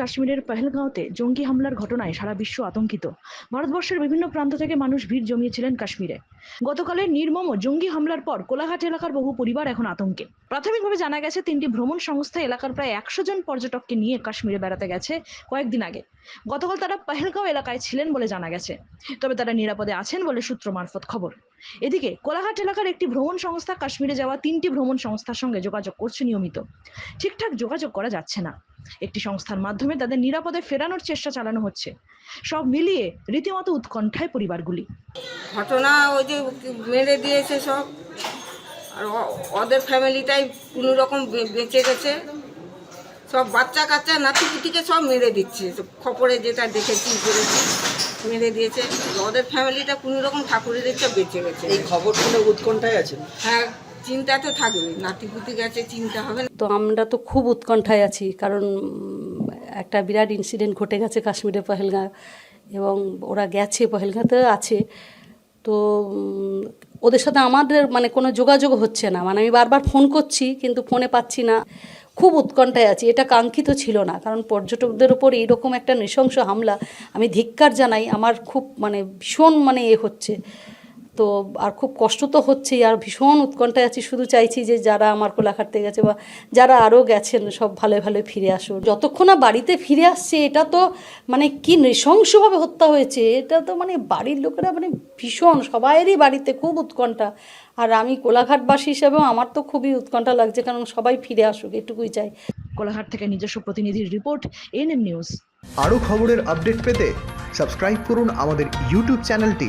কাশ্মীরের পেহেলগাঁওতে জঙ্গি হামলার ঘটনায় সারা বিশ্ব আতঙ্কিত। ভারতবর্ষের বিভিন্ন প্রান্ত থেকে মানুষ ভিড় জমিয়েছিলেন কাশ্মীরে। গতকালের নির্মম জঙ্গি হামলার পর কোলাঘাট এলাকার বহু পরিবার এখন আতঙ্কে। প্রাথমিকভাবে জানা গেছে, তিনটি ভ্রমণ সংস্থা এলাকার প্রায় একশো জন পর্যটককে নিয়ে কাশ্মীরে বেড়াতে গেছে কয়েকদিন আগে। গতকাল তারা পেহেলগাঁও এলাকায় ছিলেন বলে জানা গেছে। তবে তারা নিরাপদে আছেন বলে সূত্র মারফত খবর। এদিকে কোলাঘাট এলাকার একটি ভ্রমণ সংস্থা কাশ্মীরে যাওয়া তিনটি ভ্রমণ সংস্থার সঙ্গে যোগাযোগ করছে নিয়মিত। ঠিকঠাক যোগাযোগ করা যাচ্ছে না। একটি সংস্থার মাধ্যমে তাদের নিরাপদে ফেরানোর চেষ্টা চালানো হচ্ছে। সব মিলিয়ে রীতিমতো উৎকণ্ঠায় পরিবারগুলি। ঘটনা ওই যে মেরে দিয়েছে সব। আর ওদের ফ্যামিলিটাই কোনো রকম বেঁচে গেছে। সব বাচ্চা কাচ্চা নাতিপুতিকে সব মেরে দিচ্ছে। খবরে যেটা দেখেছি করেছি মেরে দিয়েছে। ওদের ফ্যামিলিটা কোনো রকম ঠাকুরের ইচ্ছা বেঁচে গেছে। এই খবর শুনে উৎকণ্ঠায় আছে? হ্যাঁ চিন্তা তো থাকবে। নাতিপুতি গেছে চিন্তা হবে তো আমরা তো খুব উৎকণ্ঠায় আছি কারণ একটা বিরাট ইনসিডেন্ট ঘটে গেছে কাশ্মীরে পহেলগাঁ এবং ওরা গেছে পহেলগাঁতে আছে। তো ওদের সাথে আমাদের মানে কোনো যোগাযোগ হচ্ছে না। মানে আমি বারবার ফোন করছি কিন্তু ফোনে পাচ্ছি না। খুব উৎকণ্ঠায় আছি, এটা কাঙ্ক্ষিত ছিল না। কারণ পর্যটকদের ওপর এইরকম একটা নৃশংস হামলা আমি ধিক্কার জানাই, আমার খুব মানে ভীষণ মানে এ হচ্ছে। তো আর খুব কষ্ট তো হচ্ছেই আর ভীষণ উৎকণ্ঠায় আছি। শুধু চাইছি যে যারা আমার কোলাঘাট থেকে গেছে বা যারা আরও গেছেন সব ভালো ভালো ফিরে আসুন। যতক্ষণ না বাড়িতে ফিরে আসছে এটা তো মানে কি নৃশংসভাবে হত্যা হয়েছে এটা তো মানে বাড়ির লোকেরা মানে ভীষণ সবাইয়েরই বাড়িতে খুব উৎকণ্ঠা। আর আমি কোলাঘাটবাসী হিসেবেও আমার তো খুবই উৎকণ্ঠা লাগছে কারণ সবাই ফিরে আসুক এটুকুই চাই। কোলাঘাট থেকে নিজস্ব প্রতিনিধির রিপোর্ট এনএম নিউজ। আরও খবরের আপডেট পেতে সাবস্ক্রাইব করুন আমাদের ইউটিউব চ্যানেলটি।